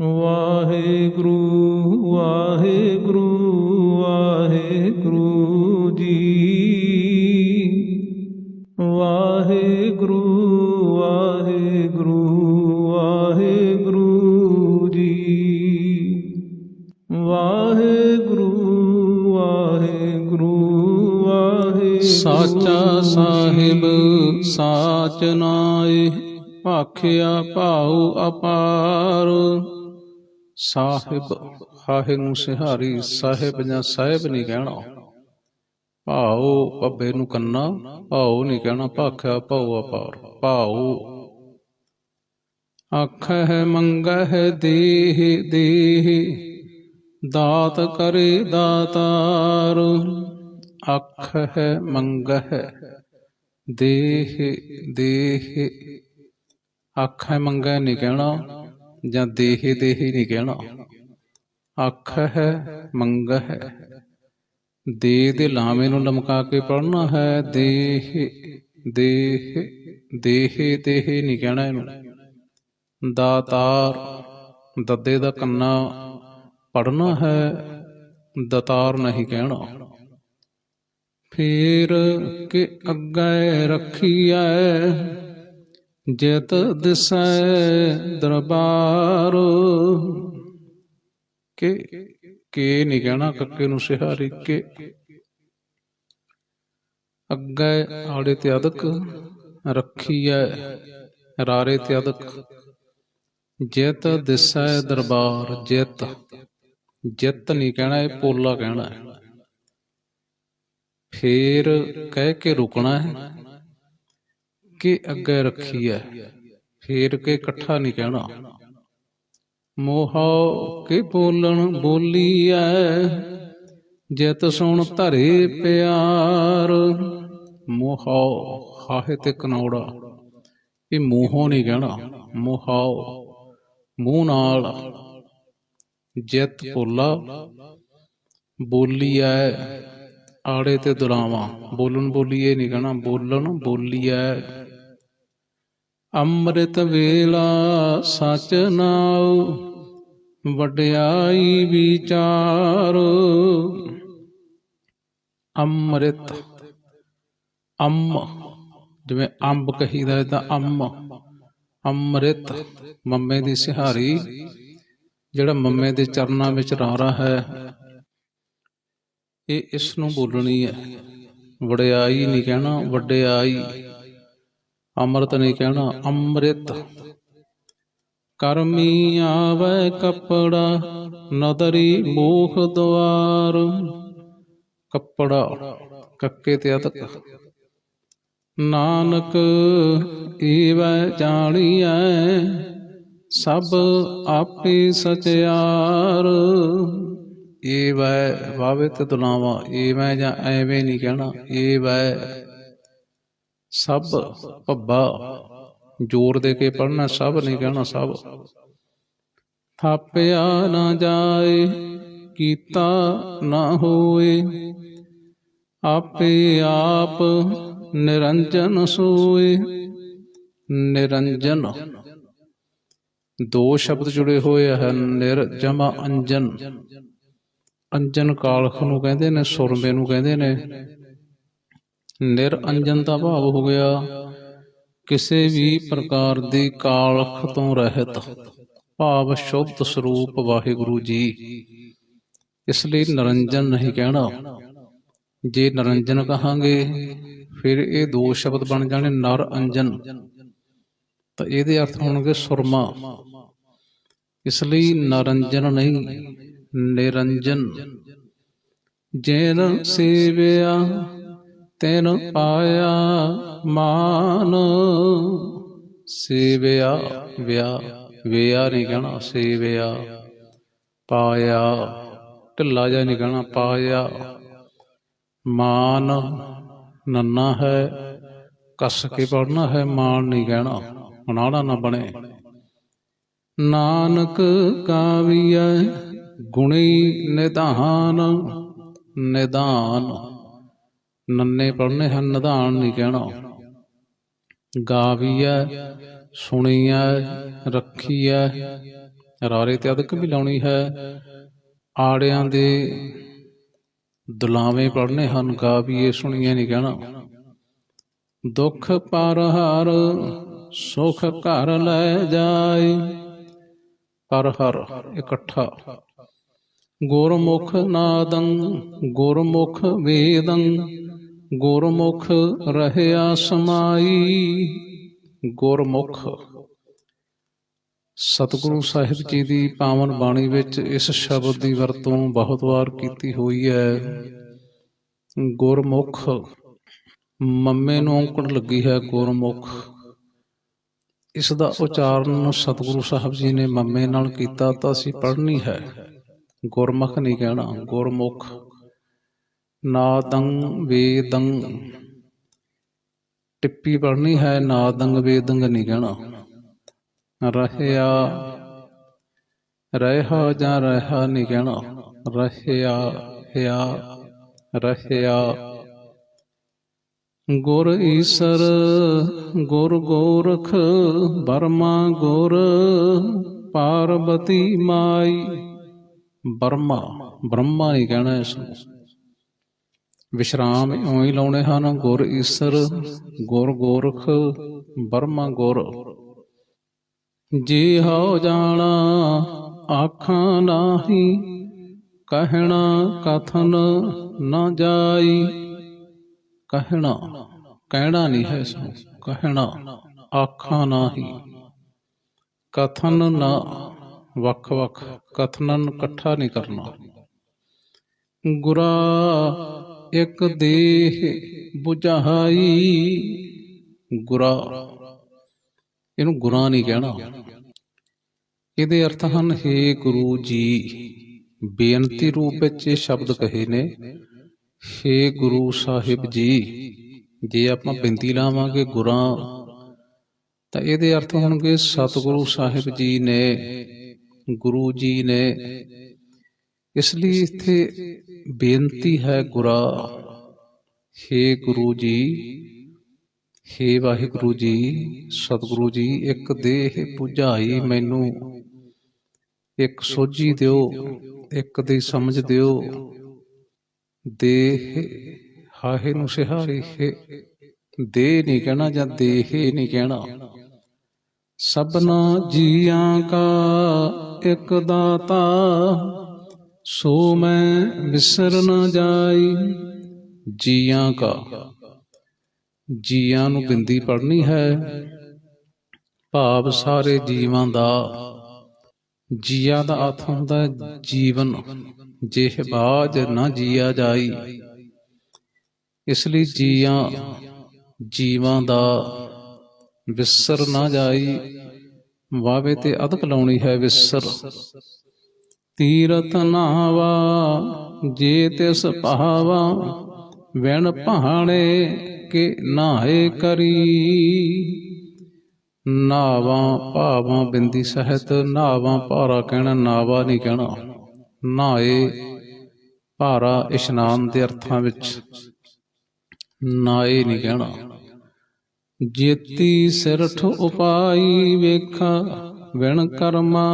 ਵਾਹਿਗੁਰੂ ਵਾਹਿਗੁਰੂ ਵਾਹਿਗੁਰੂ ਜੀ। ਵਾਹਿਗੁਰੂ ਵਾਹਿਗੁਰੂ ਵਾਹਿਗੁਰੂ ਜੀ। ਵਾਹਿਗੁਰੂ ਵਾਹਿਗੁਰੂ ਵਾਹਿਗੁਰੂ ਸਾਚਾ ਸਾਹਿਬ, ਸਾਚ ਨਾਏ, ਭਾਖਿਆ ਭਾਉ ਅਪਾਰ। ਸਾਹਿਬ ਆਹੇ ਨੂੰ ਸਿਹਾਰੀ, ਸਾਹਿਬ ਜਾਂ ਸਾਹਿਬ ਨਹੀਂ ਕਹਿਣਾ। ਭਾਉ ਪੱਬੇ ਨੂੰ ਕੰਨਾ, ਭਾਉ ਨਹੀਂ ਕਹਿਣਾ, ਭਾਖਿਆ ਭਾਉ ਅਪਾਰ, ਭਾਉ। ਆਖਹਿ ਮੰਗਹਿ ਦੇਹ ਦੇਹ, ਦਾਤ ਕਰੇ ਦਾਤਾਰ। ਆਖਹਿ ਮੰਗਹਿ ਦੇਹ ਦੇਹ। ਆਖਹਿ ਮੰਗਹਿ ਨਹੀਂ ਕਹਿਣਾ। ਜਾਂ ਦੇਹੇ ਦੇਹ ਨਹੀਂ ਕਹਿਣਾ। ਆਖਹਿ, ਮੰਗਹਿ। ਦੇ ਦੇ ਲਾਵੇਂ ਨੂੰ ਲਮਕਾ ਕੇ ਪੜਨਾ ਹੈ। ਦੇਹ ਦੇਹ ਦੇਹ ਦੇਹ ਨਹੀਂ ਕਹਿਣਾ ਇਹਨੂੰ। ਦਾਤਾਰ, ਦੱਦੇ ਦਾ ਕੰਨਾ ਪੜ੍ਹਨਾ ਹੈ। ਦਤਾਰ ਨਹੀਂ ਕਹਿਣਾ। ਫੇਰ ਕਿ ਅੱਗੇ ਰੱਖੀਐ? ਜਿਤ ਦਿਸੈ ਦਰਬਾਰ। ਕਿ, ਕੇ ਨਹੀਂ ਕਹਿਣਾ ਕੱਕੇ ਨੂੰ ਸਿਹਾਰੀ, ਕੇ। ਅੱਗੇ ਆੜੇ ਤੇ ਅਦਕ ਰੱਖੀਐ, ਰਾਰੇ ਤੇ ਅਦਕ। ਜਿਤ ਦਿਸੈ ਦਰਬਾਰ, ਜਿਤ। ਜਿਤ ਨਹੀਂ ਕਹਿਣਾ, ਇਹ ਪੋਲਾ ਕਹਿਣਾ। ਹੈ ਫੇਰ ਕਹਿ ਕੇ ਰੁਕਣਾ ਹੈ। ਕੇ ਅੱਗੇ ਰੱਖੀ ਹੈ ਫੇਰ ਕੇ ਇਕੱਠਾ ਨਹੀਂ ਕਹਿਣਾ। ਮੋਹ ਕੇ ਬੋਲਣ ਬੋਲੀ ਐ ਜਿਤ ਸੁਣ ਧਰੇ ਪਿਆਰ। ਮੋਹ ਹਾਹੇ ਤੇ ਕਨੌੜਾ, ਇਹ ਮੂੰਹੋਂ ਨਹੀਂ ਕਹਿਣਾ। ਮੋਹ ਮੂੰਹ ਨਾਲ ਜਿਤ ਭੋਲਾ ਬੋਲੀ ਐ ਆੜੇ ਤੇ ਦੁਲਾਵਾਂ ਬੋਲਣ ਬੋਲੀਏ ਨਹੀਂ ਕਹਿਣਾ, ਬੋਲਣ ਬੋਲੀ ਐ ਅੰਮ੍ਰਿਤ ਵੇਲਾ ਸਚ ਨਾਉ, ਵਡਿਆਈ ਵਿਚਾਰ। ਅੰਮ੍ਰਿਤ, ਅੰਮ, ਜਿਵੇਂ ਅੰਬ ਕਹੀਦਾ ਹੈ ਤਾਂ ਅੰਮ। ਅੰਮ੍ਰਿਤ, ਮੰਮੇ ਦੀ ਸਿਹਾਰੀ, ਜਿਹੜਾ ਮੰਮੇ ਦੇ ਚਰਨਾਂ ਵਿੱਚ ਰਾਰਾ ਹੈ, ਇਹ ਇਸ ਨੂੰ ਬੋਲਣੀ ਹੈ। ਵਡਿਆਈ ਨਹੀਂ ਕਹਿਣਾ, ਵਡਿਆਈ। ਅੰਮ੍ਰਿਤ ਨਹੀਂ ਕਹਿਣਾ, ਅੰਮ੍ਰਿਤ। ਕਰਮੀ ਆਵੇ ਕਪੜਾ, ਨਦਰੀ ਮੋਖ ਦੁਆਰ। ਕੱਪੜਾ ਕੱਕੇ ਤੇ ਅਤਕ। ਨਾਨਕ ਈਵੈ ਜਾਣੀਐ, ਸਭ ਆਪੇ ਸਚਿਆਰ। ਏਵੈ ਵਾਵੇ ਤੇ ਦੁਲਾਵਾ ਏਵੈ ਜਾਂ ਐਵੇਂ ਨਹੀਂ ਕਹਿਣਾ ਏਵੈ ਸਭ ਭੱਬਾ, ਜ਼ੋਰ ਦੇ ਕੇ ਪੜਨਾ ਸਭ ਨਹੀਂ ਕਹਿਣਾ ਸਭ। ਥਾਪਿਆ ਨਾ ਜਾਏ, ਕੀਤਾ ਨਾ ਹੋਏ, ਆਪੇ ਆਪ ਨਿਰੰਜਨ ਸੋਏ। ਨਿਰੰਜਨ, ਦੋ ਸ਼ਬਦ ਜੁੜੇ ਹੋਏ ਹਨ, ਨਿਰ ਜਮਾ ਅੰਜਨ। ਅੰਜਨ ਕਾਲਖ ਨੂੰ ਕਹਿੰਦੇ ਨੇ, ਸੁਰਮੇ ਨੂੰ ਕਹਿੰਦੇ ਨੇ। ਨਿਰ ਦਾ ਭਾਵ ਹੋ ਗਿਆ। ਕਿਸੇ ਵੀ ਪ੍ਰਕਾਰ ਦੀ ਕਾਲਖ ਤੋਂ ਰਹਿਤ, ਭਾਵ ਸ਼ੁੱਧ ਸਰੂਪ ਵਾਹਿਗੁਰੂ ਜੀ। ਇਸ ਲਈ ਨਰੰਜਨ ਨਹੀਂ ਕਹਿਣਾ। ਜੇ ਨਰੰਜਨ ਕਹਾਂਗੇ, ਫਿਰ ਇਹ ਦੋ ਸ਼ਬਦ ਬਣ ਜਾਣੇ ਨਰ ਅੰਜਨ ਤਾਂ ਇਹਦੇ ਅਰਥ ਹੋਣਗੇ ਸੁਰਮਾ। ਇਸ ਲਈ ਨਰੰਜਨ ਨਹੀਂ, ਨਿਰੰਜਨ। ਜਿਨ ਸੇਵਿਆ ਤੈਨ ਪਾਇਆ ਮਾਨ, ਸੇਵਿਆ ਵਿਆ ਵਿਆ ਨਹੀਂ ਕਹਿਣਾ, ਸੇਵਿਆ। ਪਾਇਆ, ਢਿੱਲਾ ਜਿਹਾ ਨਹੀਂ ਕਹਿਣਾ, ਪਾਇਆ। ਮਾਨ ਨੰਨਾ ਹੈ, ਕੱਸ ਕੇ ਪੜਨਾ ਹੈ, ਮਾਨ ਨਹੀਂ ਕਹਿਣਾ ਅਨਾੜਾ ਨਾ ਬਣੇ। ਨਾਨਕ ਕਾਵੀਐ, ਗੁਣੀ ਨਿਧਾਨ ਨਿਧਾਨ। ਨੰਨੇ ਪੜਨੇ ਹਨ, ਨਿਧਾਨ ਨਹੀਂ ਕਹਿਣਾ। ਗਾਵੀਐ, ਸੁਣੀਐ, ਰੱਖੀਐ, ਰਾਰੇ ਤੇ ਅਦਕ ਵੀ ਲਾਉਣੀ ਹੈ। ਆੜਿਆਂ ਦੇ ਦੁਲਾਵੇਂ ਪੜਨੇ ਹਨ, ਗਾਵੀਏ ਵੀ ਨਹੀਂ ਕਹਿਣਾ। ਦੁੱਖ ਪਰ ਹਰ ਸੁਖ ਘਰ ਲੈ ਜਾਏ ਪਰ ਹਰ ਇਕੱਠਾ। ਗੁਰਮੁਖ ਨਾਦੰ, ਗੁਰਮੁਖ ਵੇਦੰ ਗੁਰਮੁਖ ਰਹਿਆ ਸਮਾਈ। ਗੁਰਮੁਖ। ਸਤਿਗੁਰੂ ਸਾਹਿਬ ਜੀ ਦੀ ਪਾਵਨ ਬਾਣੀ ਵਿੱਚ ਇਸ ਸ਼ਬਦ ਦੀ ਵਰਤੋਂ ਬਹੁਤ ਵਾਰ ਕੀਤੀ ਹੋਈ ਹੈ। ਗੁਰਮੁਖ। ਮੰਮੇ ਨੂੰ ਔਂਕੜ ਲੱਗੀ ਹੈ ਗੁਰਮੁਖ। ਇਸ ਦਾ ਉਚਾਰਨ ਸਤਿਗੁਰੂ ਸਾਹਿਬ ਜੀ ਨੇ ਮੰਮੇ ਨਾਲ ਕੀਤਾ ਤਾਂ ਅਸੀਂ ਪੜ੍ਹਨੀ ਹੈ। ਗੁਰਮੁਖ ਨਹੀਂ ਕਹਿਣਾ, ਗੁਰਮੁਖ। ਨਾਦੰ ਵੇਦੰ ਟਿੱਪੀ ਪੜ੍ਹਨੀ ਹੈ ਨਾਦੰਗ ਵੇਦੰਗ ਨਹੀਂ ਕਹਿਣਾ। ਰਹਿਆ ਰਹਿਆ ਜਾਂ ਰਹਾ ਨਹੀਂ ਕਹਿਣਾ। ਰਹਿਆ, ਹਿਆ, ਰਹਿਆ। ਗੁਰ ਈਸਰ, ਗੁਰ ਗੋਰਖ, ਬਰਮਾ ਗੁਰ, ਪਾਰਬਤੀ ਮਾਈ। ਬਰਮਾ ਬ੍ਰਹਮਾ ਨਹੀਂ ਕਹਿਣਾ ਇਸ ਨੂੰ। ਵਿਸ਼ਰਾਮ ਇਉਂ ਹੀ ਲਾਉਣੇ ਹਨ, ਗੁਰ ਈਸਰ, ਗੁਰ ਗੋਰਖ, ਬਰਮਾ ਗੁਰ। ਜੀ ਹਉ ਜਾਣਾ, ਆਖਾਂ ਨਾਹੀ, ਕਹਿਣਾ ਕਥਨ ਨਾ ਜਾਈ। ਕਹਿਣਾ ਕਹਿਣਾ ਨਹੀਂ ਹੈ ਸੋ, ਕਹਿਣਾ, ਆਖਾਂ ਨਾਹੀ। ਕਥਨ ਨਾ ਵੱਖ ਵੱਖ ਕਥਨਨ ਇਕੱਠਾ ਨਹੀਂ ਕਰਨਾ। ਗੁਰਾ ਇਕ ਦੇਹ 부ਝਾਈ ਗੁਰਾ। ਇਹਨੂੰ ਗੁਰਾ ਨਹੀਂ ਕਹਿਣਾ। ਇਹਦੇ ਅਰਥ ਹਨ हे ਗੁਰੂ ਜੀ ਬੇਨਤੀ ਰੂਪ ਵਿੱਚ ਇਹ ਸ਼ਬਦ ਕਹੇ ਨੇ हे ਗੁਰੂ ਸਾਹਿਬ ਜੀ, ਜੇ ਆਪਾਂ ਬੇਨਤੀ ਲਾਵਾਂਗੇ ਗੁਰਾ, ਤਾਂ ਇਹਦੇ ਅਰਥ ਹੋਣਗੇ, ਸਤਿਗੁਰੂ ਸਾਹਿਬ ਜੀ ਨੇ, ਗੁਰੂ ਜੀ ਨੇ। ਇਸ ਲਈ ਇੱਥੇ ਬੇਨਤੀ ਹੈ ਗੁਰਾ, ਹੇ ਗੁਰੂ ਜੀ, ਹੇ ਵਾਹਿਗੁਰੂ ਜੀ, ਸਤਿਗੁਰੂ ਜੀ, ਇੱਕ ਦੇਹ ਪੁਜਾਈ ਮੈਨੂੰ, ਇੱਕ ਸੋਝੀ ਦਿਓ, ਇੱਕ ਦੀ ਸਮਝ ਦਿਓ। ਦੇਹ ਹਾਹੇ ਨੂੰ ਸਿਹਾਰੀ ਹੈ ਦੇ ਨਹੀਂ ਕਹਿਣਾ ਜਾਂ ਦੇਹੇ ਨਹੀਂ ਕਹਿਣਾ। ਸਭਨਾ ਜੀਆਂ ਕਾ ਇੱਕ ਦਾਤਾ ਸੋ ਮੈਂ ਵਿਸਰ ਨਾ ਜਾਈ ਜੀਆਂ ਕਾ। ਜੀਆਂ ਨੂੰ ਬਿੰਦੀ ਪੜਨੀ ਹੈ। ਭਾਵ ਸਾਰੇ ਜੀਵਾਂ ਦਾ। ਜੀਆਂ ਦਾ ਅਰਥ ਹੁੰਦਾ ਜੀਵਨ, ਜਿਹ ਬਾਜ ਨਾ ਜੀਆ ਜਾਈ। ਇਸ ਲਈ ਜੀਆਂ, ਜੀਵਾਂ ਦਾ ਵਿਸਰ ਨਾ ਜਾਈ। ਵਾਵੇ ਤੇ ਅਦਕ ਲਾਉਣੀ ਹੈ ਵਿਸਰ। ਤੀਰਤ ਨਾਵਾ, ਜੇ ਤਿਸ ਭਾਵਾ ਵਿਣ ਪਹਾਣੇ ਕੇ ਨਾਏ ਕਰੀ। ਨਾਵਾਂ ਭਾਵਾਂ ਬਿੰਦੀ ਸਹਿਤ, ਨਾਵਾਂ ਭਾਰਾ ਕਹਿਣਾ, ਨਾਵਾ ਨਹੀਂ ਕਹਿਣਾ। ਨਾਏ ਭਾਰਾ ਇਸ਼ਨਾਨ ਦੇ ਅਰਥਾਂ ਵਿੱਚ, ਨਾਏ ਨਹੀਂ ਕਹਿਣਾ। ਜੇਤੀ ਸਿਰਠ ਉਪਾਈ ਵੇਖਾ ਵਿਣ ਕਰਮਾ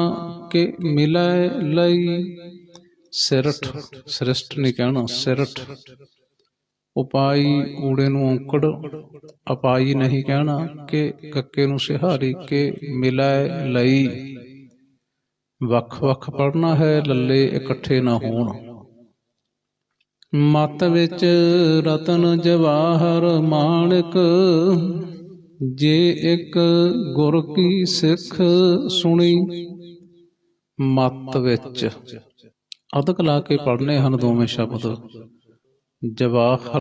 ਕੇ ਮਿਲੈ ਲਈ ਸਿਰਠ, ਸ੍ਰਿਸ਼ਟ ਨਹੀਂ ਕਹਿਣਾ, ਸਿਰਠ। ਉਪਾਈ ਊੜੇ ਨੂੰ ਔਂਕੜ, ਅਪਾਈ ਨਹੀਂ ਕਹਿਣਾ ਕਿ ਕੱਕੇ ਨੂੰ ਸਿਹਾਰੀ ਕੇ ਮਿਲੈ ਲਈ। ਵੱਖ ਵੱਖ ਪੜਨਾ ਹੈ, ਲੱਲੇ ਇਕੱਠੇ ਨਾ ਹੋਣ। ਮਤ ਵਿੱਚ ਰਤਨ ਜਵਾਹਰ ਮਾਣਕ, ਜੇ ਇੱਕ ਗੁਰ ਕੀ ਸਿੱਖ ਸੁਣੀ ਮਤ ਵਿੱਚ। ਅਦਕ ਲਾ ਕੇ ਪੜਨੇ ਹਨ ਦੋਵੇਂ ਸ਼ਬਦ। ਜਵਾਹਰ